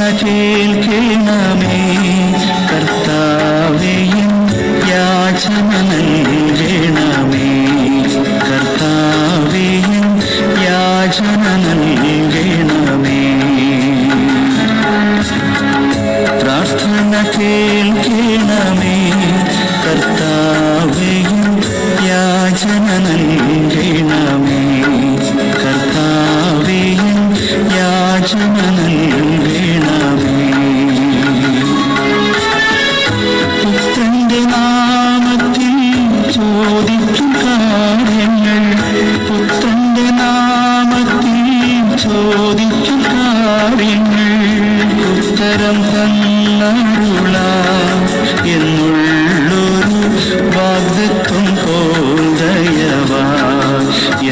പ്രാർത്ഥന കേൾക്കണമേ കർത്താവേയും യാചന നൽകണമേ കർത്താവേയും യാചന നൽകണമേ പ്രാർത്ഥന കേൾക്കണമേ. ഉത്തരം തന്നരുള. എന്നുള്ളൊരു വാഗ്ദത്വം പോൽ ദയവാ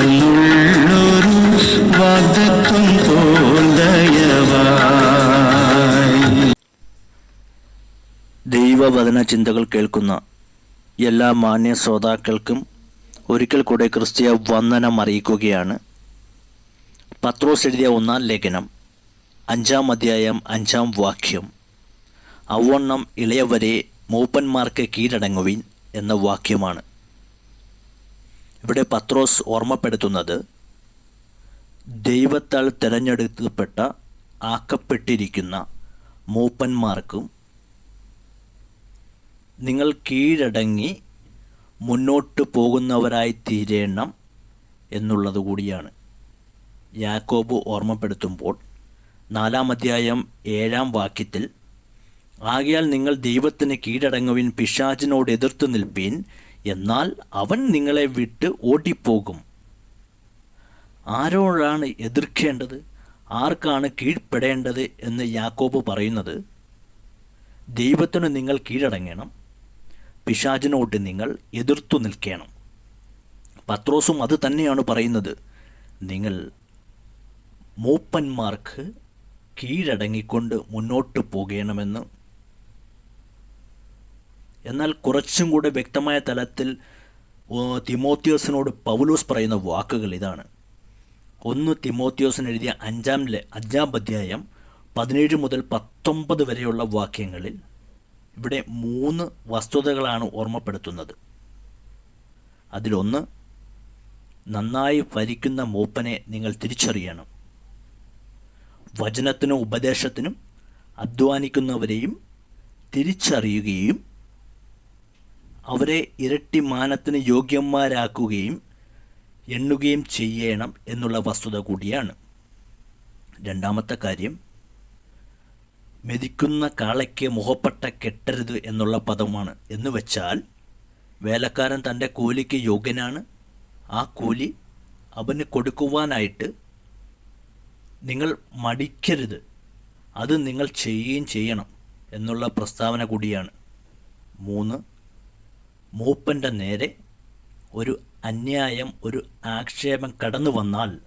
എന്നുള്ളൊരു വാഗ്ദത്വം പോൽ ദയവായി ദൈവവചന ചിന്തകൾ കേൾക്കുന്ന എല്ലാ മാന്യ ശ്രോതാക്കൾക്കും ഒരിക്കൽ കൂടെ ക്രിസ്തീയ വന്ദനം അറിയിക്കുകയാണ്. പത്രോസ് എഴുതിയ ഒന്നാം ലേഖനം. അഞ്ചാം അധ്യായം അഞ്ചാം വാക്യം. അവണ്ണം ഇളയവരെ മൂപ്പന്മാർക്ക് കീഴടങ്ങുവിൻ എന്ന വാക്യമാണ്. ഇവിടെ പത്രോസ് ഓർമ്മപ്പെടുത്തുന്നത് ദൈവത്താൽ തിരഞ്ഞെടുക്കപ്പെട്ട ആക്കപ്പെട്ടിരിക്കുന്ന മൂപ്പന്മാർക്കും നിങ്ങൾ കീഴടങ്ങി മുന്നോട്ട് പോകുന്നവരായി തീരേണം എന്നുള്ളത് കൂടിയാണ്. യാക്കോബ് ഓർമ്മപ്പെടുത്തുമ്പോൾ നാലാം അധ്യായം ഏഴാം വാക്യത്തിൽ ആകയാൽ നിങ്ങൾ ദൈവത്തിന് കീഴടങ്ങുവിൻ പിശാചിനോട് എതിർത്ത് നിൽപ്പീൻ എന്നാൽ അവൻ നിങ്ങളെ വിട്ട് ഓടിപ്പോകും. ആരോടാണ് എതിർക്കേണ്ടത്? ആർക്കാണ് കീഴ്പ്പെടേണ്ടത് എന്ന് യാക്കോബ് പറയുന്നത്? ദൈവത്തിന് നിങ്ങൾ കീഴടങ്ങണം പിശാചിനോട് നിങ്ങൾ എതിർത്തു നിൽക്കണം. പത്രോസും അത് തന്നെയാണ് പറയുന്നത്. നിങ്ങൾ മൂപ്പന്മാർക്ക് കീഴടങ്ങിക്കൊണ്ട് മുന്നോട്ട് പോകണമെന്ന്. എന്നാൽ കുറച്ചും കൂടെ വ്യക്തമായ തലത്തിൽ തിമോത്യോസിനോട് പൗലോസ് പറയുന്ന വാക്കുകൾ ഇതാണ്. ഒന്ന് തിമോത്യോസിന് എഴുതിയ അഞ്ചാം അഞ്ചാം അധ്യായം പതിനേഴ് മുതൽ പത്തൊമ്പത് വരെയുള്ള വാക്യങ്ങളിൽ ഇവിടെ മൂന്ന് വസ്തുതകളാണ് ഓർമ്മപ്പെടുത്തുന്നത്. അതിലൊന്ന് നന്നായി ഭരിക്കുന്ന മൂപ്പനെ നിങ്ങൾ തിരിച്ചറിയണം. വചനത്തിനും ഉപദേശത്തിനും അധ്വാനിക്കുന്നവരെയും തിരിച്ചറിയുകയും അവരെ ഇരട്ടി മാനത്തിന് യോഗ്യന്മാരാക്കുകയും എണ്ണുകയും ചെയ്യണം എന്നുള്ള വസ്തുത കൂടിയാണ്. രണ്ടാമത്തെ കാര്യം മെതിക്കുന്ന കാളയ്ക്ക് മുഖപ്പട്ട കെട്ടരുത് എന്നുള്ള പദമാണ്. എന്ന് വെച്ചാൽ വേലക്കാരൻ തന്റെ കൂലിക്ക് യോഗ്യനാണ്. ആ കൂലി അവന് കൊടുക്കുവാനായിട്ട് നിങ്ങൾ മടിക്കരുത്. അത് നിങ്ങൾ ചെയ്യുകയും ചെയ്യണം എന്നുള്ള പ്രസ്താവന കൂടിയാണ്. മൂന്ന് മൂപ്പന്റെ നേരെ ഒരു അന്യായം ഒരു ആക്ഷേപം കടന്നു വന്നാൽ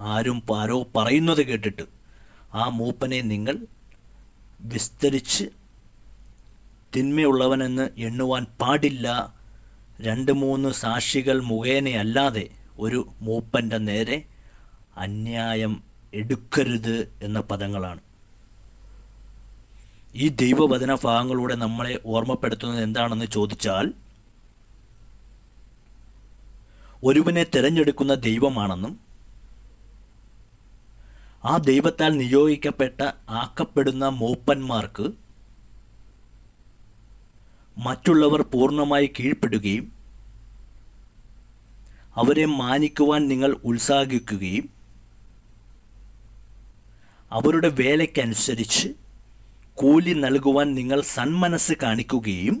ആരും ആരോ പറയുന്നത് കേട്ടിട്ട് ആ മൂപ്പനെ നിങ്ങൾ വിസ്തരിച്ച് തിന്മയുള്ളവനെന്ന് എണ്ണുവാൻ പാടില്ല. രണ്ട് മൂന്ന് സാക്ഷികൾ മുഖേനയല്ലാതെ ഒരു മൂപ്പന്റെ നേരെ അന്യായം എടുക്കരുത് എന്ന പദങ്ങളാണ്. ഈ ദൈവവചന ഭാഗങ്ങളിലൂടെ നമ്മളെ ഓർമ്മപ്പെടുത്തുന്നത് എന്താണെന്ന് ചോദിച്ചാൽ ഒരുവനെ തിരഞ്ഞെടുക്കുന്ന ദൈവമാണെന്നും ആ ദൈവത്താൽ നിയോഗിക്കപ്പെട്ട ആക്കപ്പെടുന്ന മൂപ്പന്മാർക്ക് മറ്റുള്ളവർ പൂർണമായി കീഴ്പ്പെടുകയും അവരെ മാനിക്കുവാൻ നിങ്ങൾ ഉത്സാഹിക്കുകയും അവരുടെ വേലയ്ക്കനുസരിച്ച് കൂലി നൽകുവാൻ നിങ്ങൾ സന്മനസ് കാണിക്കുകയും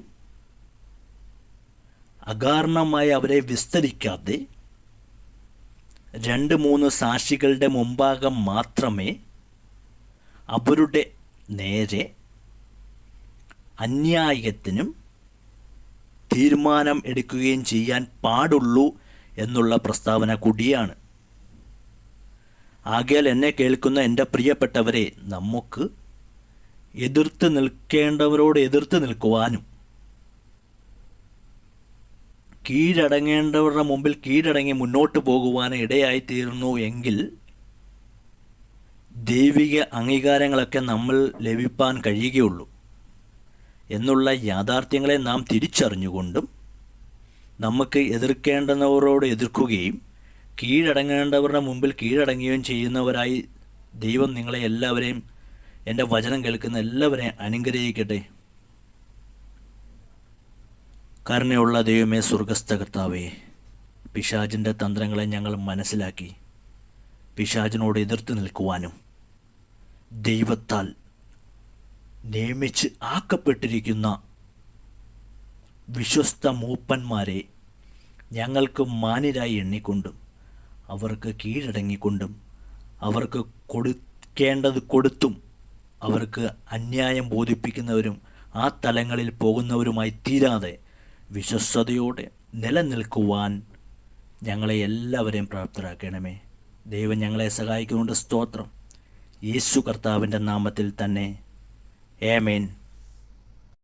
അകാരണമായി അവരെ വിസ്തരിക്കാതെ രണ്ട് മൂന്ന് സാക്ഷികളുടെ മുമ്പാകം മാത്രമേ അവരുടെ നേരെ അന്യായത്തിനും തീരുമാനം എടുക്കുകയും ചെയ്യാൻ പാടുള്ളൂ എന്നുള്ള പ്രസ്താവന കൂടിയാണ്. ആകയാൽ എന്നെ കേൾക്കുന്ന എന്റെ പ്രിയപ്പെട്ടവരെ നമുക്ക് എതിർത്ത് നിൽക്കേണ്ടവരോട് എതിർത്ത് നിൽക്കുവാനും കീഴടങ്ങേണ്ടവരുടെ മുമ്പിൽ കീഴടങ്ങി മുന്നോട്ട് പോകുവാനും ഇടയായിത്തീരുന്നു എങ്കിൽ ദൈവിക അംഗീകാരങ്ങളൊക്കെ നമ്മൾ ലഭിപ്പാൻ കഴിയുകയുള്ളൂ എന്നുള്ള യാഥാർത്ഥ്യങ്ങളെ നാം തിരിച്ചറിഞ്ഞുകൊണ്ടും നമുക്ക് എതിർക്കേണ്ടുന്നവരോട് എതിർക്കുകയും കീഴടങ്ങേണ്ടവരുടെ മുമ്പിൽ കീഴടങ്ങുകയും ചെയ്യുന്നവരായി ദൈവം നിങ്ങളെ എല്ലാവരെയും എന്റെ വചനം കേൾക്കുന്ന എല്ലാവരെയും അനുഗ്രഹിക്കട്ടെ. കരുണയുള്ള ദൈവമേ സ്വർഗസ്ഥ കർത്താവേ പിശാജിന്റെ തന്ത്രങ്ങളെ ഞങ്ങൾ മനസ്സിലാക്കി. പിശാജിനോട് എതിർത്ത് നിൽക്കുവാനും ദൈവത്താൽ നിയമിച്ച് ആക്കപ്പെട്ടിരിക്കുന്ന വിശ്വസ്ത മൂപ്പന്മാരെ ഞങ്ങൾക്ക് മാന്യരായി എണ്ണിക്കൊണ്ടും അവർക്ക് കീഴടങ്ങിക്കൊണ്ടും അവർക്ക് കൊടുക്കേണ്ടത് കൊടുത്തും അവർക്ക് അന്യായം ബോധിപ്പിക്കുന്നവരും ആ തലങ്ങളിൽ പോകുന്നവരുമായി തീരാതെ വിശ്വസ്തയോടെ നിലനിൽക്കുവാൻ ഞങ്ങളെ എല്ലാവരെയും പ്രാപ്തരാക്കണമേ. ദൈവം ഞങ്ങളെ സഹായിക്കുന്നുണ്ട് സ്തോത്രം. യേശു കർത്താവിന്റെ നാമത്തിൽ തന്നെ. ഏമേൻ